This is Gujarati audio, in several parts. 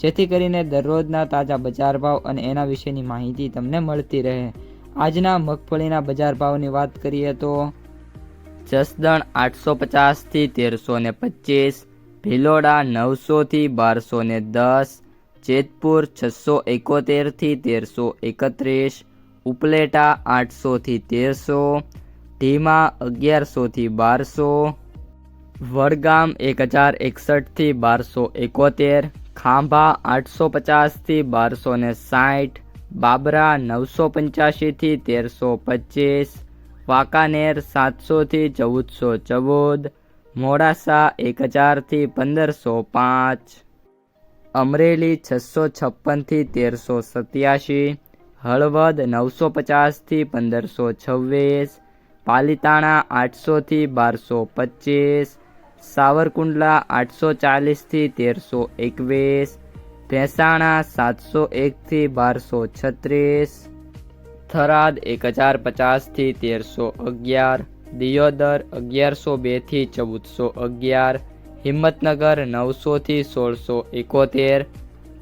જેથી કરીને દરરોજના તાજા બજાર ભાવ અને એના વિશેની માહિતી તમને મળતી રહે. આજના મગફળીના બજાર ભાવની વાત કરીએ તો જસદણ આઠસો પચાસથી તેરસો ને પચીસ, ભિલોડા નવસોથી બારસો ને દસ, જેતપુર છસો એકોતેરથી તેરસો એકત્રીસ, ઉપલેટા આઠસોથી તેરસો, ઢીમા અગિયારસોથી બારસો, વડગામ એક હજાર એકસઠથી બારસો એકોતેર ખાંભા આઠસો પચાસથી બારસો ને સાઠ, બાબરા નવસો પંચ્યાસીથી તેરસો પચીસ, વાંકાનેર સાતસોથી ચૌદસો ચૌદ, મોડાસા એક હજારથી પંદરસો પાંચ, અમરેલી છસો છપ્પનથી તેરસો સત્યાસી, હળવદ નવસો પચાસથી પંદરસો છવ્વીસ, પાલિતાણા આઠસોથી બારસો પચીસ સાવરકુંડલા આઠસો ચાલીસથી તેરસો એકવીસ, ભેંસાણા સાતસો એકથી બારસો છત્રીસ, થરાદ એક હજાર પચાસથી તેરસો અગિયાર, દિયોદર અગિયારસો બેથી ચૌદસો અગિયાર, હિંમતનગર નવસોથી સોળસો એકોતેર,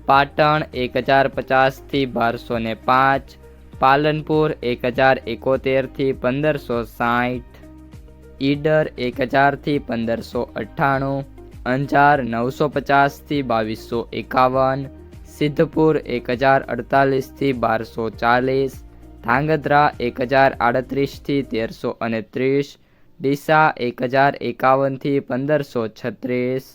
પાટણ એક હજાર પચાસથી બારસો ને પાંચ, પાલનપુર એક હજાર એકોતેરથી પંદરસો સાઠ ઈડર એક હજારથી પંદરસો અઠ્ઠાણું, અંજાર નવસો પચાસથી બાવીસો એકાવન, સિદ્ધપુર એક હજાર અડતાલીસથી બારસો ચાલીસ, ધાંગધ્રા એક હજાર આડત્રીસથી તેરસો અને ત્રીસ ડીસા એક હજાર એકાવનથી પંદરસો છત્રીસ,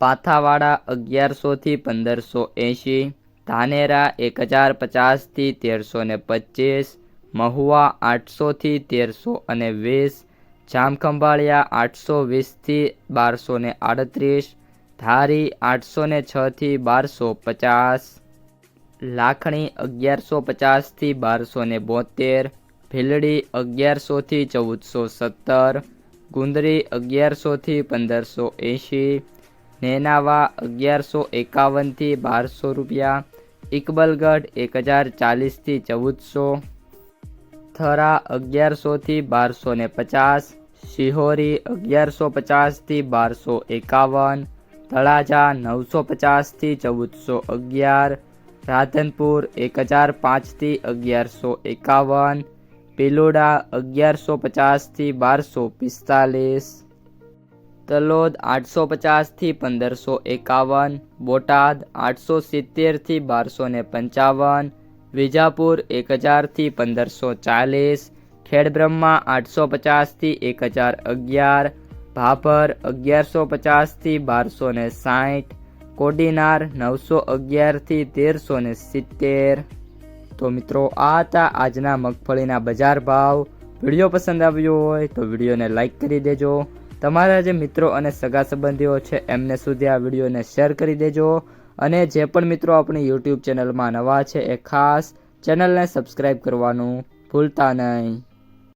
પાથાવાડા અગિયારસોથી પંદરસો એંશી, ધાનેરા એક હજાર પચાસથી તેરસો ને પચીસ, મહુવા આઠસોથી તેરસો અને વીસ જામખંભાળિયા આઠસો વીસથી બારસો ને આડત્રીસ, ધારી આઠસો ને છથી બારસો પચાસ, લાખણી અગિયારસો પચાસથી બારસો ને બોતેર, ભીલડી અગિયારસોથી ચૌદસો સત્તર, ગુંદરી અગિયારસોથી પંદરસો એંશી, નેનાવા અગિયારસો એકાવનથી બારસો રૂપિયા, ઇકબલગઢ એક હજાર ચાલીસથી ચૌદસો થરા અગિયારસોથી બારસો ને પચાસ, શિહોરી અગિયારસો પચાસથી બારસો એકાવન, તળાજા નવસો પચાસથી ચૌદસો અગિયાર, રાધનપુર એક હજાર પાંચથી અગિયારસો એકાવન, પિલોડા અગિયારસો પચાસથી બારસો પિસ્તાલીસ, તલોદ આઠસો પચાસથી પંદરસો એકાવન, બોટાદ આઠસો સિત્તેરથી બારસો ને પંચાવન વિજાપુર એક હજારથી પંદરસો ચાલીસ, ખેડબ્રહ્મા આઠસો પચાસથી એક હજાર અગિયાર, ભાભર અગિયારસો પચાસથી બારસો ને સાઠ, કોડીનાર નવસો અગિયારથી તેરસો ને સિત્તેર. તો મિત્રો, આ હતા આજના મગફળીના બજાર ભાવ. વીડિયો પસંદ આવ્યો હોય તો વિડીયોને લાઇક કરી દેજો. તમારા જે મિત્રો અને સગા સંબંધીઓ છે, એમને સુધી આ વિડીયોને શેર કરી દેજો. અને જે પણ મિત્રો આપણી યુટ્યુબ ચેનલમાં નવા છે, એ ખાસ ચેનલને સબસ્ક્રાઈબ કરવાનું ભૂલતા નહીં.